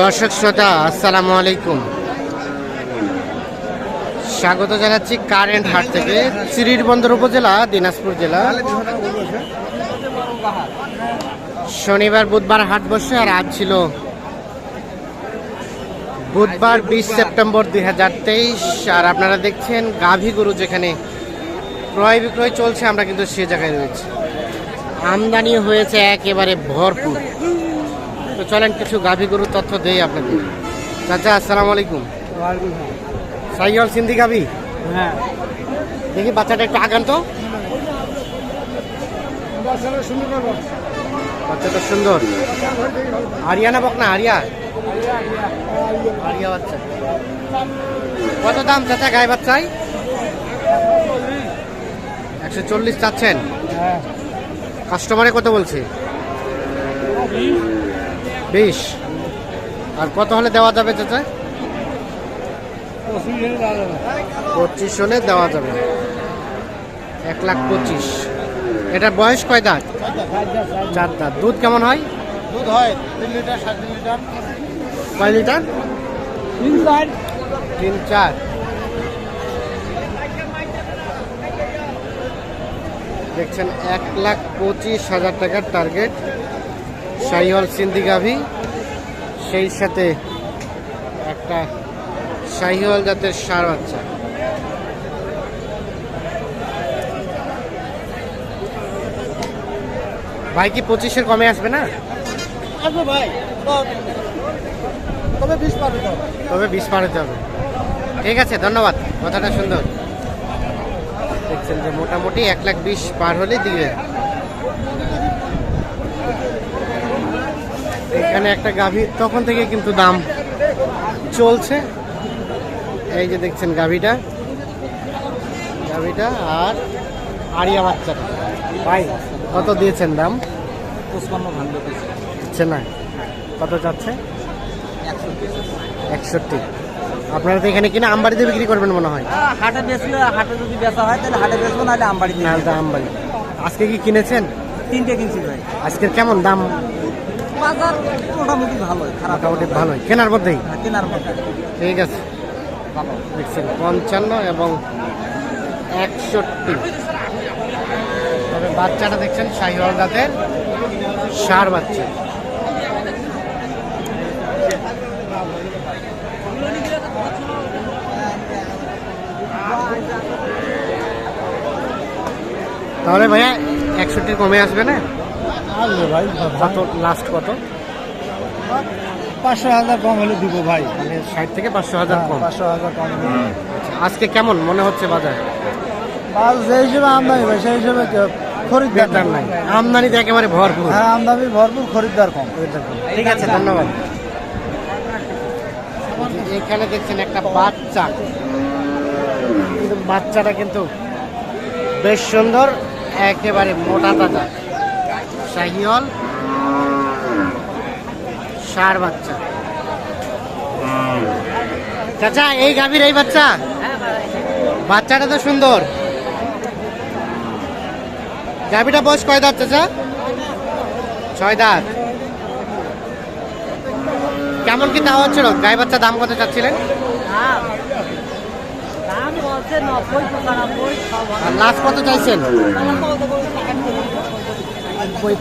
দর্শক শ্রোতা, আসসালামু আলাইকুম। স্বাগত জানাচ্ছি কারেন্ট হাট থেকে শ্রীরবন্দর উপজেলা, দিনাজপুর জেলা। শনিবার, বুধবার হাট বসে, আর আজ ছিল বুধবার বিশ সেপ্টেম্বর দুই হাজার তেইশ, আর আপনারা দেখছেন গাভী গরু যেখানে ক্রয় বিক্রয় চলছে, আমরা কিন্তু সে জায়গায় রয়েছি। আমদানি হয়েছে একেবারে ভরপুর। তো চলেন কিছু গাভী গরুর তথ্য দেই আপনাদের। চাচা আসসালামু আলাইকুম। সাইকেল সিন্ধি গাভী? হ্যাঁ। দেখি বাচ্চাটা একটু আগান তো। বাচ্চাটা সুন্দর। আরিয়া না বক না আরিয়া? আরিয়া বাচ্চা। কত দাম চাচা গায়ে বাচ্চাই একশো চল্লিশ চাচ্ছেন। হ্যাঁ। কাস্টমারে কত বলছে? বিশ। আর কত হলে দেওয়া যাবে চাচা? পঁচিশ হলে দেওয়া যাবে। এক লাখ পঁচিশ। এটার বয়স কয় দাঁত? চার দাঁত। দুধ কেমন হয়? দুধ হয় তিন লিটার সাড়ে তিন লিটার। কয় লিটার? তিন চার। তিন চার। দেখছেন এক লাখ পঁচিশ হাজার টাকার টার্গেট শাহিওয়াল সিন্ধি গাভি। সেই সাথে একটা শাহিওয়াল জাতের সার বাচ্চা। ভাই কি পঁচিশের কমে আসবে না? আসবে ভাই তবে বিশ পাবে তো। তবে বিষ পাড়াতে হবে। ঠিক আছে ধন্যবাদ। কথাটা সুন্দর। দেখছেন যে মোটামুটি এক লাখ বিশ পার হলে দিবে এখানে একটা গাভী তখন থেকে কিন্তু দাম চলছে। এই যে দেখছেন গাভীটা। গাভীটা আর আরিয়া বাচ্চাটা ভাই কত দিয়েছেন দাম? হচ্ছে না। কত যাচ্ছে? একষট্টি। আপনারা তো এখানে কিনে আমবাড়িতে বিক্রি করবেন মনে হয়। হাটে বেচলে হাটে যদি বেচা হয় তাহলে হাটে বেচবো নাহলে আমবাড়ি না তো আমবাড়ি। আজকে কি কিনেছেন? তিনটে কিনছি ভাই। আজকের কেমন দাম? বাজার মোটামুটি ভালোই খারাপ মোটামুটি ভালোই। কেনার মধ্যেই? না, কেনার মধ্যে ঠিক আছে। ভালো দেখছেন পঞ্চান্ন এবং একষট্টি। তবে বাচ্চাটা দেখছেন শাহিওয়াল জাতের সার বাচ্চা। তাহলে ভাইয়া একষট্টির কমে আসবে না? আসবে ভাই কত লাস্ট কত? পাঁচশো হাজার কম হলে দিব ভাই। মানে ষাট থেকে পাঁচশো হাজার কম। পাঁচশো হাজার কম আজকে কেমন মনে হচ্ছে বাজার? মাল যে হিসেবে আমদানি ভাই সেই হিসেবে খরিদ্দার নাই। আমদানিতে একেবারে ভরপুর। হ্যাঁ আমদানি ভরপুর খরিদ্দার কম। ঠিক আছে ধন্যবাদ। এখানে দেখছেন একটা বাচ্চা। কিন্তু বাচ্চাটা কিন্তু বেশ সুন্দর একেবারে মোটা তাজা। শাহিওল সার বাচ্চা। চাচা, এই গাভীর এই বাচ্চা? বাচ্চাটা তো সুন্দর। গাভীটা বয়স কয় দাঁত, চাচা? ছয় দাঁত। কেমন কি দাম হচ্ছিল? গাই বাচ্চা দাম কত চাচ্ছিলেন? লাস্ট কত চাইছেন?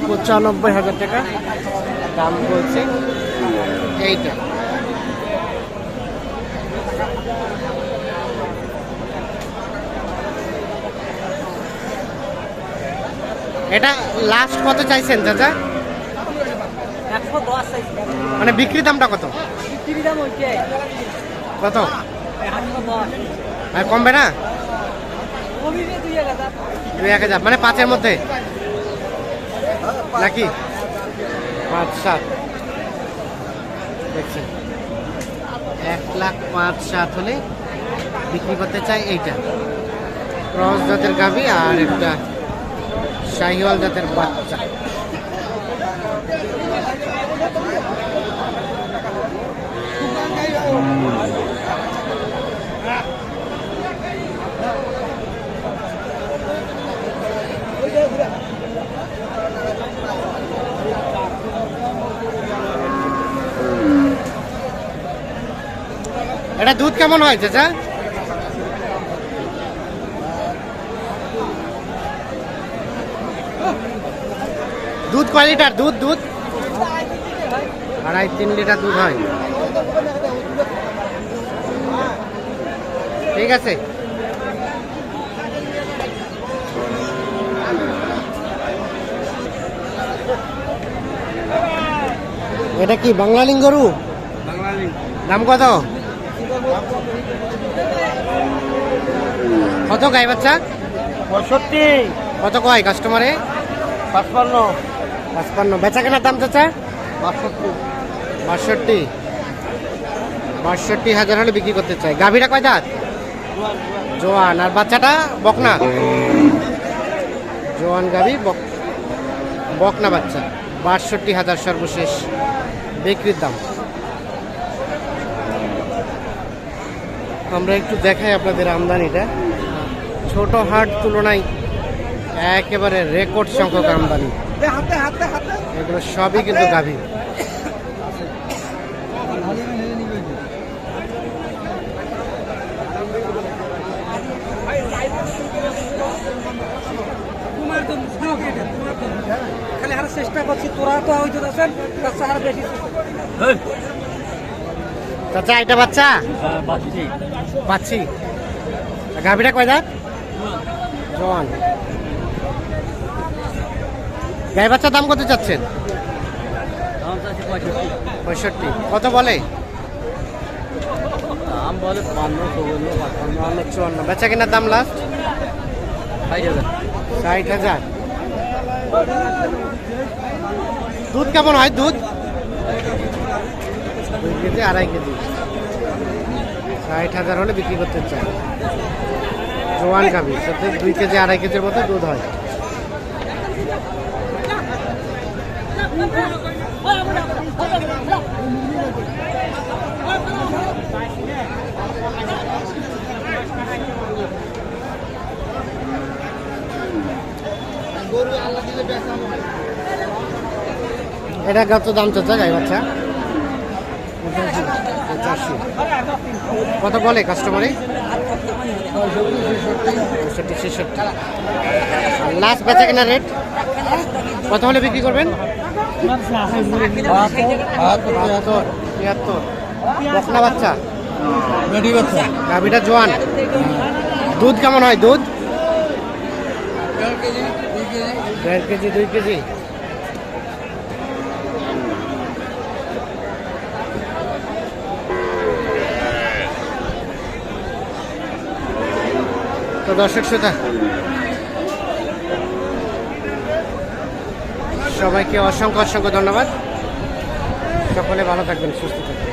পঁচানব্বই হাজার টাকা। দাম বলছে এইটা। এটা লাস্ট কত চাইছেন চাচা? মানে বিক্রি দামটা কত? কত? আর কমবে না? দুই এক হাজার মানে পাঁচের মধ্যে? নাকি? পাঁচ সাত। দেখছেন। এক লাখ পাঁচ সাত হলে বিক্রি করতে চাই এইটা। ক্রস জাতের গাভি আর একটা শাহিওয়াল জাতের বাচ্চা। এটা দুধ কেমন হয় চাচা? দুধ কয় লিটার? দুধ দুধ? আড়াই তিন লিটার দুধ হয়। ঠিক আছে। এটা কি বাংলালিং গরু দাম কত? কত গাই বাচ্চা? পঁয়ষট্টি। কত কয় কাস্টমারে পাঁচপান্ন। পাঁচপান্ন। বেচা কেনার দাম চাচা? বাষট্টি। বাষট্টি। বাষট্টি হাজার হলে বিক্রি করতে চাই গাভীরা কয় দাঁত? জোয়ান। আর বাচ্চাটা বকনা? জোয়ান গাভী বক বকনা বাচ্চা। বাষট্টি হাজার সর্বশেষ বিক্রির দাম। আমরা একটু দেখাই আপনাদের আমদানিটা। ছোট হাট তুলনায় একেবারে রেকর্ড সংখ্যক আমদানি। হাতে হাতে হাতে এগুলো সবই কিন্তু গাভী। খালি চেষ্টা করছি তোরা তো হয়তো আছেন বেশি চাচা এটা বাচ্চা। পাচ্ছি। গাভীটা কয় দাঁত? জোয়ান। গাই বাচ্চার দাম কত চাচ্ছেন? পঁয়ষট্টি। কত বলে? দাম বলে বান্ন চুয়ান্ন। বেচা কেনার দাম লাস্ট ষাট হাজার। দুধ কেমন হয় দুধ? দুই কেজি আড়াই কেজি। ষাট হাজার হলে বিক্রি করতে চাই জোয়ান গাভি, সাথে দুই কেজি, আড়াই কেজির মতো দুধ হয়। এটা কত দাম চাচ্ছে, গাই বাচ্চা। পঁচাশি কত বলে কাস্টমারে লাস্ট বেচা কেনা রেট কত হলে বিক্রি করবেন? তিয়াত্তর। বকনা বাচ্চা বেটি বাচ্চা? গাভিটা জোয়ান। দুধ কেমন হয়? দুধ? দেড় কেজি, দুই কেজি। তো দর্শক শ্রোতা সবাইকে অসংখ্য অসংখ্য ধন্যবাদ। সকলে ভালো থাকবেন সুস্থ থাকবেন।